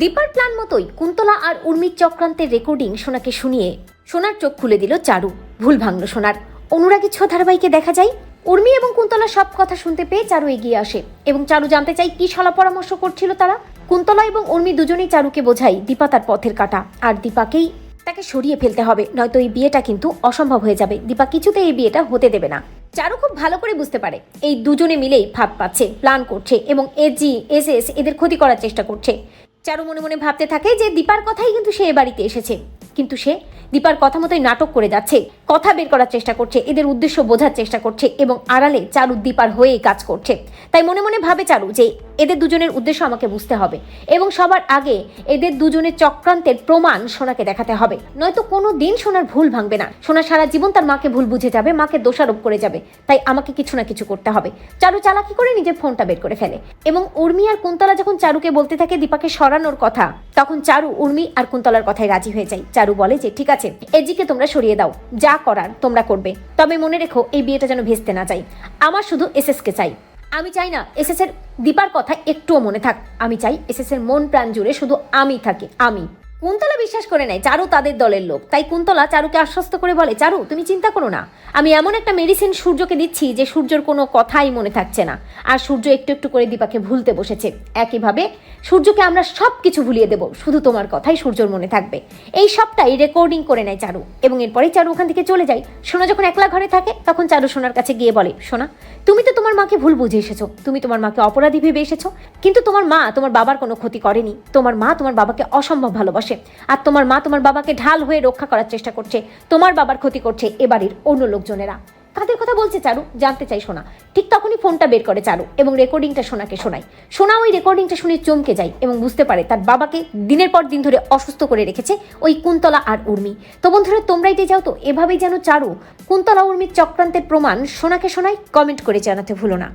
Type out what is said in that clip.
দীপার প্ল্যান মতোই কুন্তলা আর উর্মির চক্রান্তের রেকর্ডিং সোনাকে শুনিয়ে সোনার চোখ খুলে দিল চারু। ভুল ভাঙল সোনার। অনুরাগী ছ ধারাবাহিকে দেখা যায়, উর্মি এবং কুন্তলা সব কথা শুনতে পেয়ে চারু এগিয়ে আসে এবং চারু জানতে চাই কি সলা পরামর্শ করছিল তারা। কুন্তলা এবং উর্মি দুজনেই চারুকে বোঝাই দীপা তার পথের কাটা। আর দীপাকেই তাকে সরিয়ে ফেলতে হবে, নয়তো এই বিয়েটা কিন্তু অসম্ভব হয়ে যাবে। দীপা কিছুতে এই বিয়েটা হতে দেবে না। চারু খুব ভালো করে বুঝতে পারে, এই দুজনে মিলেই ফাঁদ পাচ্ছে, প্ল্যান করছে এবং এজি এস এস এদের ক্ষতি করার চেষ্টা করছে। চারু মনে মনে ভাবতে থাকে যে দীপার কথাই কিন্তু সে এ বাড়িতে এসেছে। কিন্তু সে দীপার কথা মতোই নাটক করে যাচ্ছে, কথা বের করার চেষ্টা করছে, এদের উদ্দেশ্য বোঝার চেষ্টা করছে এবং আড়ালে চারু দীপার হয়েই কাজ করছে। তাই মনে মনে ভাবে চারু যে এদের দুজনের উদ্দেশ্য আমাকে বুঝতে হবে। এবং সবার আগে এদের দুজনের চক্রান্তের প্রমাণ সোনাকে দেখাতে হবে। নয়তো কোনো দিন সোনার ভুল ভাঙবে না। সোনা সারা জীবন তার মাকে ভুল বুঝে যাবে, মাকে দোষারোপ করে যাবে। তাই আমাকে কিছু না কিছু করতে হবে। চারু চালাকি করে নিজের ফোনটা বের করে ফেলে। এবং উর্মি আর কুন্তলা যখন চারুকে বলতে থাকে দীপাকে সরানোর কথা, তখন চারু, উর্মি আর কুন্তলার কথায় রাজি হয়ে যায়। চারু বলে যে, ঠিক আছে এজিকে তোমরা সরিয়ে দাও। যা করার তোমরা করবে। তবে মনে রেখো, এই বিয়েটা যেন ভেস্তে না চাই আমার শুধু এসএসকে চাই। আমি চাই না, এসএসের দীপার কথা একটুও মনে থাক। আমি চাই এসএসের মন প্রাণ জুড়ে শুধু আমি থাকি, আমি। কুন্তলা বিশ্বাস করে নেয় চারু তাদের দলের লোক। তাই কুন্তলা চারুকে আশ্বস্ত করে বলে, চারু, তুমি চিন্তা করো না। আমি এমন একটা মেডিসিন সূর্যকে দিচ্ছি যে সূর্যর কোনো কথাই মনে থাকছে না। আর সূর্য একটু একটু করে দীপাকে ভুলতে বসেছে। একইভাবে সূর্যকে আমরা সব কিছু ভুলিয়ে দেব, শুধু তোমার কথাই সূর্যর মনে থাকবে। এই সবটাই রেকর্ডিং করে নেয় চারু। এবং এরপরেই চারু ওখান থেকে চলে যায়। সোনা যখন একলা ঘরে থাকে, তখন চারু সোনার কাছে গিয়ে বলে, সোনা, তুমি তো তোমার মাকে ভুল বুঝে এসেছ। তুমি তোমার মাকে অপরাধী ভেবে এসেছ। কিন্তু তোমার মা তোমার বাবার কোনো ক্ষতি করেনি। তোমার মা তোমার বাবাকে অসম্ভব ভালোবাসে। আর তোমার মা তোমার বাবাকে ঢাল হয়ে রক্ষা করার চেষ্টা করছে। তোমার বাবার ক্ষতি করছে এবাড়ির অন্য লোকজনেরা। কাদের কথা বলছে চারু, জানতে চাই সোনা। ঠিক তখনই ফোনটা বের করে চারু এবং রেকর্ডিংটা সোনাকে শোনায়। সোনা ওই রেকর্ডিংটা শুনে চমকে যায় এবং বুঝতে পারে তার বাবাকে দিনের পর দিন ধরে অসুস্থ করে রেখেছে ওই কুন্তলা আর উর্মি। তো বন্ধুরা তোমরা এটাই যাও তো, এভাবেই যেন চারু কুন্তলা উর্মির চক্রান্তের প্রমাণ সোনাকে শোনায়, কমেন্ট করে জানাতে ভুলো না।